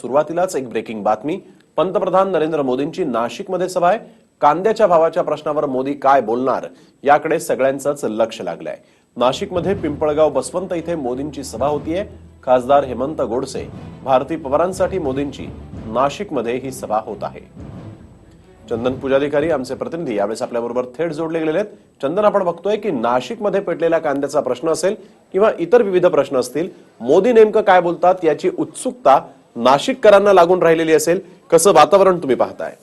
सुरुवातीलाच एक ब्रेकिंग बातमी. पंतप्रधान नरेंद्र मोदींची नाशिकमध्ये सभा आहे. कांद्याच्या भावाच्या प्रश्नावर मोदी काय बोलणार? याकडे सगळ्यांचंच लक्ष लागलंय. नाशिकमध्ये पिंपळगाव बसवंत इथे मोदींची सभा होतीये. खासदार हेमंत गोडसे भारती पवारांसाठी मोदींची नाशिकमध्ये ही सभा होत आहे. चंदन पूजाधिकारी आमचे प्रतिनिधी यावेळेस आपल्याबरोबर थेट जोडले गेलेले आहेत. चंदन आपण बघतोय की नाशिकमध्ये पेटलेल्या कांद्याचा प्रश्न असेल किंवा इतर विविध प्रश्न असतील मोदी नेमकं काय बोलतात याची उत्सुकता नाशिककरांना लागून राहिलेली असेल कसं वातावरण तुम्ही पाहताय?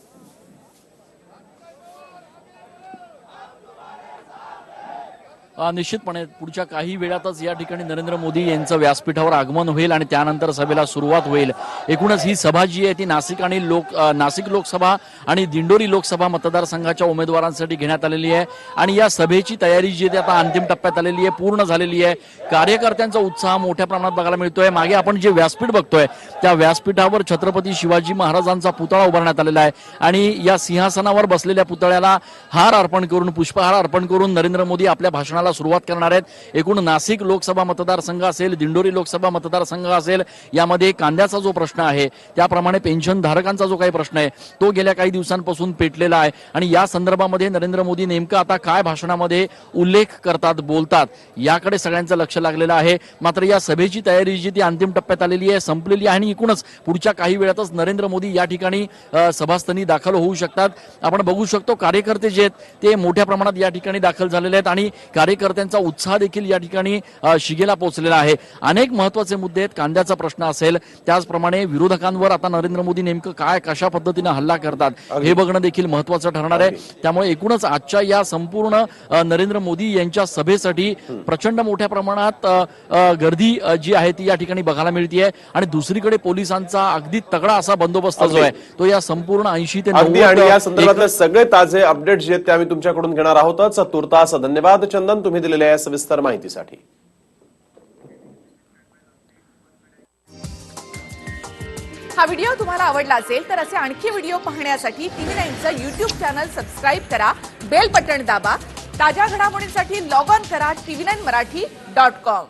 निश्चितपणे पुढच्या काही वेळातच या ठिकाणी नरेंद्र मोदी यांचं व्यासपीठावर आगमन होईल आणि त्यानंतर सभेला सुरुवात होईल. एकूणच ही सभा जी आहे ती नाशिक आणि लोक नाशिक लोकसभा आणि दिंडोरी लोकसभा मतदारसंघाच्या उमेदवारांसाठी घेण्यात आलेली आहे. आणि या सभेची तयारी जी आहे ती आता अंतिम टप्प्यात आलेली आहे पूर्ण झालेली आहे. कार्यकर्त्यांचा उत्साह मोठ्या प्रमाणात बघायला मिळतोय. मागे आपण जे व्यासपीठ बघतोय त्या व्यासपीठावर छत्रपती शिवाजी महाराजांचा पुतळा उभारण्यात आलेला आहे. आणि या सिंहासनावर बसलेल्या पुतळ्याला हार अर्पण करून पुष्पहार अर्पण करून नरेंद्र मोदी आपल्या भाषणाला सुरुवात करणार आहेत. एकूण नाशिक लोकसभा मतदारसंघ असेल दिंडोरी लोकसभा मतदारसंघ असेल यामध्ये कांद्याचा जो प्रश्न आहे त्याप्रमाणे पेन्शन धारकांचा जो काही प्रश्न आहे तो गेल्या काही दिवसांपासून पेटलेला आहे. आणि या संदर्भामध्ये नरेंद्र मोदी नेमकं आता काय भाषणामध्ये उल्लेख करतात बोलतात याकडे सगळ्यांचं लक्ष लागलेलं आहे. मात्र या सभेची तयारी जी ती अंतिम टप्प्यात आलेली आहे संपलेली आहे आणि एकूणच पुढच्या काही वेळातच नरेंद्र मोदी या ठिकाणी सभास्थानी दाखल होऊ शकतात. आपण बघू शकतो कार्यकर्ते जे आहेत ते मोठ्या प्रमाणात या ठिकाणी दाखल झालेले आहेत. आणि कार्यकर्त्यांचा उत्साह देखील या ठिकाणी शिगेला पोहोचलेला आहे. अनेक महत्त्वाचे मुद्दे आहेत. कांद्याचा प्रश्न असेल त्याचप्रमाणे विरोधकांवर आता नरेंद्र मोदी नेमकं काय कशा पद्धतीनं हल्ला करतात हे बघणं देखील महत्वाचं ठरणार आहे. त्यामुळे एकूणच आजच्या या संपूर्ण नरेंद्र मोदी यांच्या सभेसाठी प्रचंड मोठ्या प्रमाणात गर्दी जी आहे ती या ठिकाणी बघायला मिळतीये. आणि दुसरीकडे पोलिसांचा अगदी तगडा असा बंदोबस्त जो आहे तो या संपूर्ण ऐंशी ते आणि या 90 संदर्भातले सगळे ताजे अपडेट्स जे आहेत ते आम्ही तुमच्याकडून घेणार आहोतच. तुर्तास धन्यवाद चंदन. तुम्ही दिलेल्या या सविस्तर माहितीसाठी. हा व्हिडिओ तुम्हाला आवडला असेल तर असे आणखी व्हिडिओ पाहण्यासाठी टीव्ही नाईनचं युट्यूब चॅनल सबस्क्राईब करा बेल बटन दाबा ताज्या घडामोडींसाठी लॉग ऑन करा TV nine Marathi dot com.